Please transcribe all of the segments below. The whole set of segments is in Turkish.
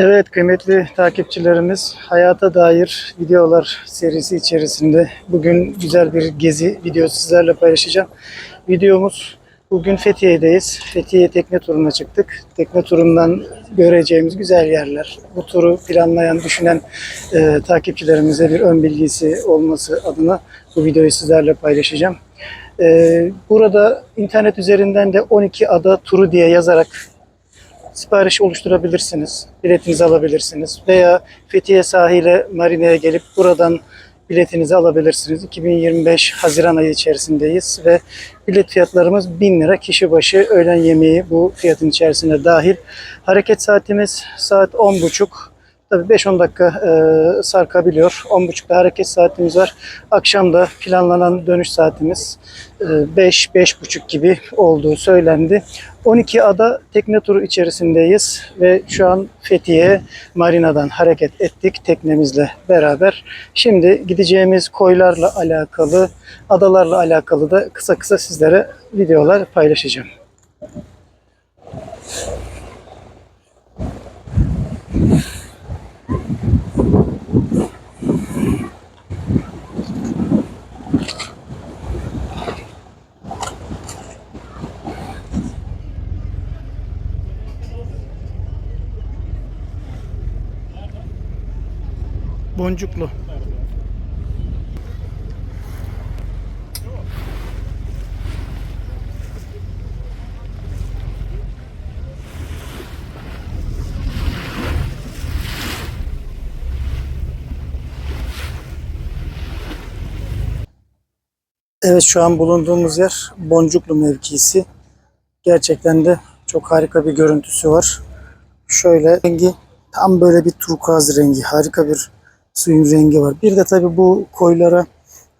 Evet kıymetli takipçilerimiz hayata dair videolar serisi içerisinde bugün güzel bir gezi videosu sizlerle paylaşacağım. Videomuz bugün Fethiye'deyiz. Fethiye tekne turuna çıktık. Tekne turundan göreceğimiz güzel yerler. Bu turu planlayan, düşünen e, takipçilerimize bir ön bilgisi olması adına bu videoyu sizlerle paylaşacağım. E, burada internet üzerinden de 12 ada turu diye yazarak sipariş oluşturabilirsiniz. Biletinizi alabilirsiniz. Veya Fethiye sahile marineye gelip buradan biletinizi alabilirsiniz. 2025 Haziran ayı içerisindeyiz ve bilet fiyatlarımız 1000 lira kişi başı öğlen yemeği bu fiyatın içerisine dahil. Hareket saatimiz saat 10.30. Tabii 5-10 dakika e, sarkabiliyor. 10.30'da hareket saatimiz var. Akşam da planlanan dönüş saatimiz e, 5-5.30 gibi olduğu söylendi. 12 ada tekne turu içerisindeyiz ve şu an Fethiye Marina'dan hareket ettik teknemizle beraber. Şimdi gideceğimiz koylarla alakalı, adalarla alakalı da kısa kısa sizlere videolar paylaşacağım. Boncuklu. Evet şu an bulunduğumuz yer Boncuklu mevkisi. Gerçekten de çok harika bir görüntüsü var. Şöyle rengi tam böyle bir turkuaz rengi. Harika bir suyun rengi var. Bir de tabii bu koylara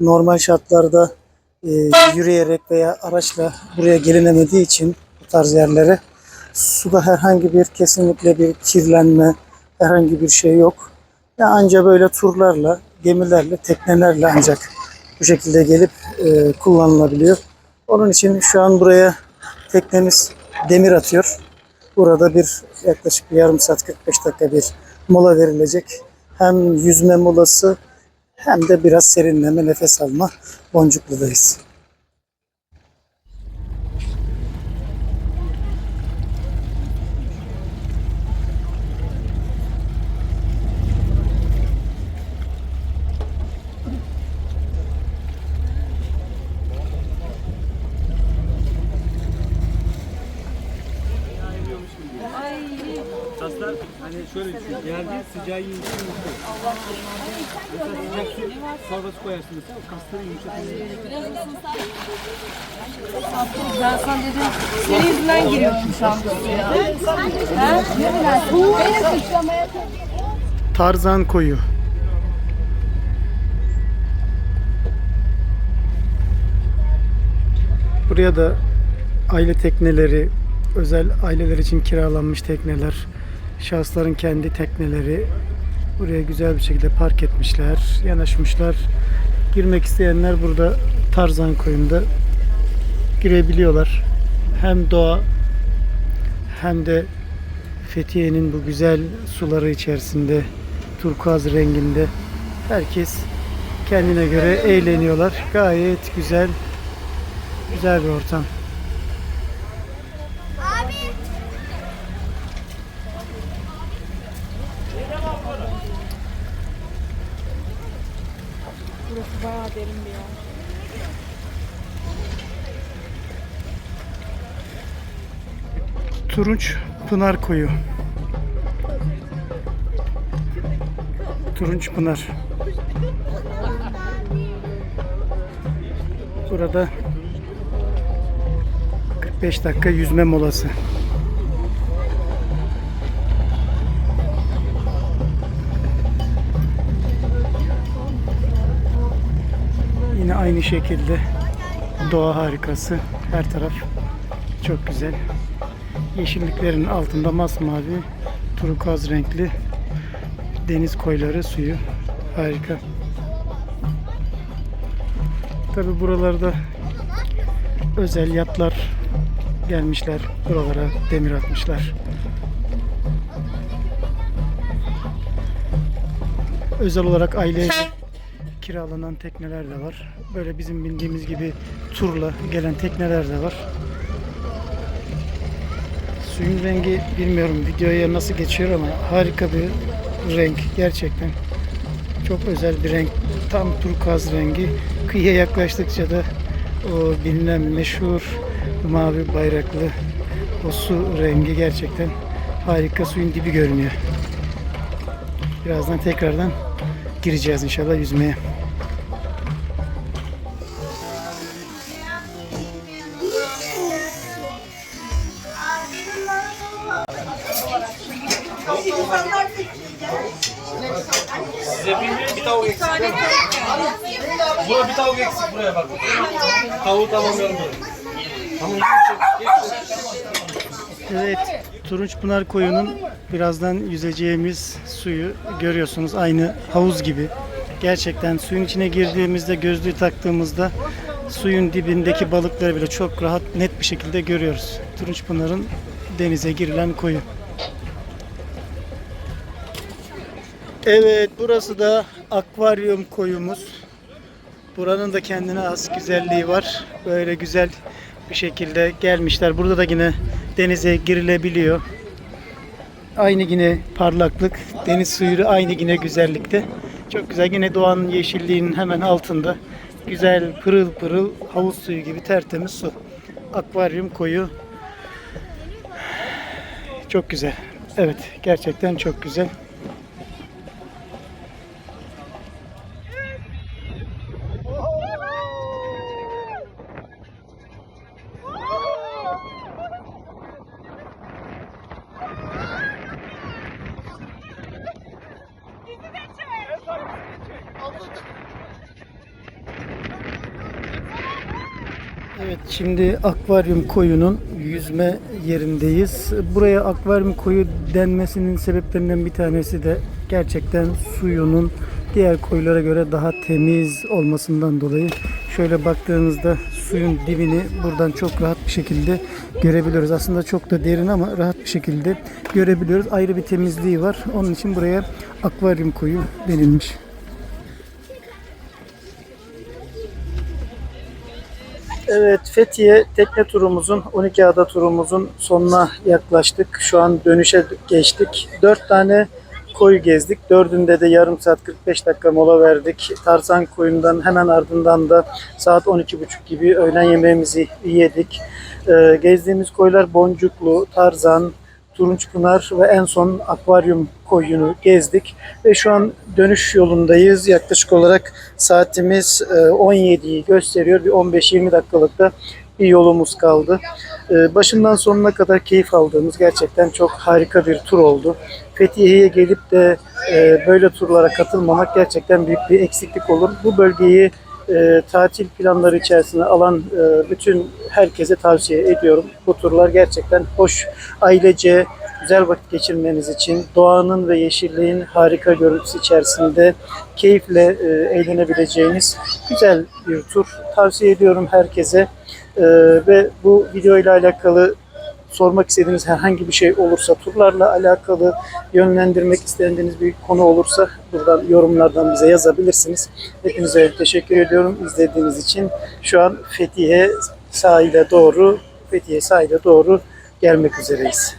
normal şartlarda e, yürüyerek veya araçla buraya gelinemediği için bu tarz yerlere suda herhangi bir kesinlikle bir kirlenme herhangi bir şey yok. Ya anca böyle turlarla, gemilerle, teknelerle ancak bu şekilde gelip e, kullanılabiliyor. Onun için şu an buraya teknemiz demir atıyor. Burada bir yaklaşık bir yarım saat 45 dakika bir mola verilecek. Hem yüzme molası hem de biraz serinleme, nefes alma Boncuklu'dayız. Şöyle düşün. Genelde sıcağı yiyince yumuşuyor. Mesela sıcak su çorbası koyarsın mesela kasları yumuşatır. Ben sana dedim, senin yüzünden giriyorum şu an bu suya. Ha? Beni suçlamaya Tarzan koyu. Buraya da aile tekneleri, özel aileler için kiralanmış tekneler, şahısların kendi tekneleri buraya güzel bir şekilde park etmişler, yanaşmışlar. Girmek isteyenler burada Tarzan koyunda girebiliyorlar. Hem doğa hem de Fethiye'nin bu güzel suları içerisinde turkuaz renginde herkes kendine göre eğleniyorlar. Gayet güzel güzel bir ortam. Burası bayağı derin bir yer. Turunç Pınar Koyu. Turunç Pınar. Burada 45 dakika yüzme molası. Aynı şekilde doğa harikası. Her taraf çok güzel. Yeşilliklerin altında masmavi, turkuaz renkli deniz koyları suyu harika. Tabi buralarda özel yatlar gelmişler buralara demir atmışlar. özel olarak aile kiralanan tekneler de var. Böyle bizim bildiğimiz gibi turla gelen tekneler de var. Suyun rengi bilmiyorum videoya nasıl geçiyor ama harika bir renk gerçekten. Çok özel bir renk. Tam turkuaz rengi. Kıyıya yaklaştıkça da o bilinen meşhur mavi bayraklı o su rengi gerçekten harika suyun dibi görünüyor. Birazdan tekrardan gireceğiz inşallah yüzmeye. Size bir, bir tavuk eksik. Buna bir tavuk eksik buraya bak. Tavuğu tamamlayalım geç. Evet, Turunçpınar Koyu'nun birazdan yüzeceğimiz suyu görüyorsunuz. Aynı havuz gibi. Gerçekten suyun içine girdiğimizde, gözlüğü taktığımızda suyun dibindeki balıkları bile çok rahat, net bir şekilde görüyoruz. Turunçpınar'ın denize girilen koyu. Evet, burası da akvaryum koyumuz. Buranın da kendine has güzelliği var. Böyle güzel bir şekilde gelmişler. Burada da yine denize girilebiliyor. Aynı yine parlaklık, deniz suyu aynı yine güzellikte. Çok güzel. Yine doğanın yeşilliğinin hemen altında. Güzel pırıl pırıl havuz suyu gibi tertemiz su. Akvaryum koyu. Çok güzel. Evet, gerçekten çok güzel. Evet şimdi akvaryum koyunun yüzme yerindeyiz. Buraya akvaryum koyu denmesinin sebeplerinden bir tanesi de gerçekten suyunun diğer koylara göre daha temiz olmasından dolayı. Şöyle baktığınızda suyun dibini buradan çok rahat bir şekilde görebiliyoruz. Aslında çok da derin ama rahat bir şekilde görebiliyoruz. Ayrı bir temizliği var. Onun için buraya akvaryum koyu denilmiş. Evet Fethiye tekne turumuzun 12 ada turumuzun sonuna yaklaştık. Şu an dönüşe geçtik. 4 tane koyu gezdik. Dördünde de yarım saat 45 dakika mola verdik. Tarzan koyundan hemen ardından da saat 12.30 gibi öğlen yemeğimizi yedik. Ee, gezdiğimiz koylar Boncuklu, Tarzan, Turunçpınar ve en son akvaryum koyunu gezdik. Ve şu an dönüş yolundayız. Yaklaşık olarak saatimiz e, 17'yi gösteriyor. Bir 15-20 dakikalık da bir yolumuz kaldı. E, Başından sonuna kadar keyif aldığımız gerçekten çok harika bir tur oldu. Fethiye'ye gelip de e, böyle turlara katılmamak gerçekten büyük bir eksiklik olur. Bu bölgeyi e, tatil planları içerisine alan e, bütün herkese tavsiye ediyorum. Bu turlar gerçekten hoş, ailece güzel vakit geçirmeniz için doğanın ve yeşilliğin harika görüntüsü içerisinde keyifle e, eğlenebileceğiniz güzel bir tur. Tavsiye ediyorum herkese. E, ve bu video ile alakalı sormak istediğiniz herhangi bir şey olursa, turlarla alakalı yönlendirmek istediğiniz bir konu olursa buradan yorumlardan bize yazabilirsiniz. Hepinize teşekkür ediyorum izlediğiniz için. Şu an Fethiye sahile doğru, Fethiye sahile doğru gelmek üzereyiz.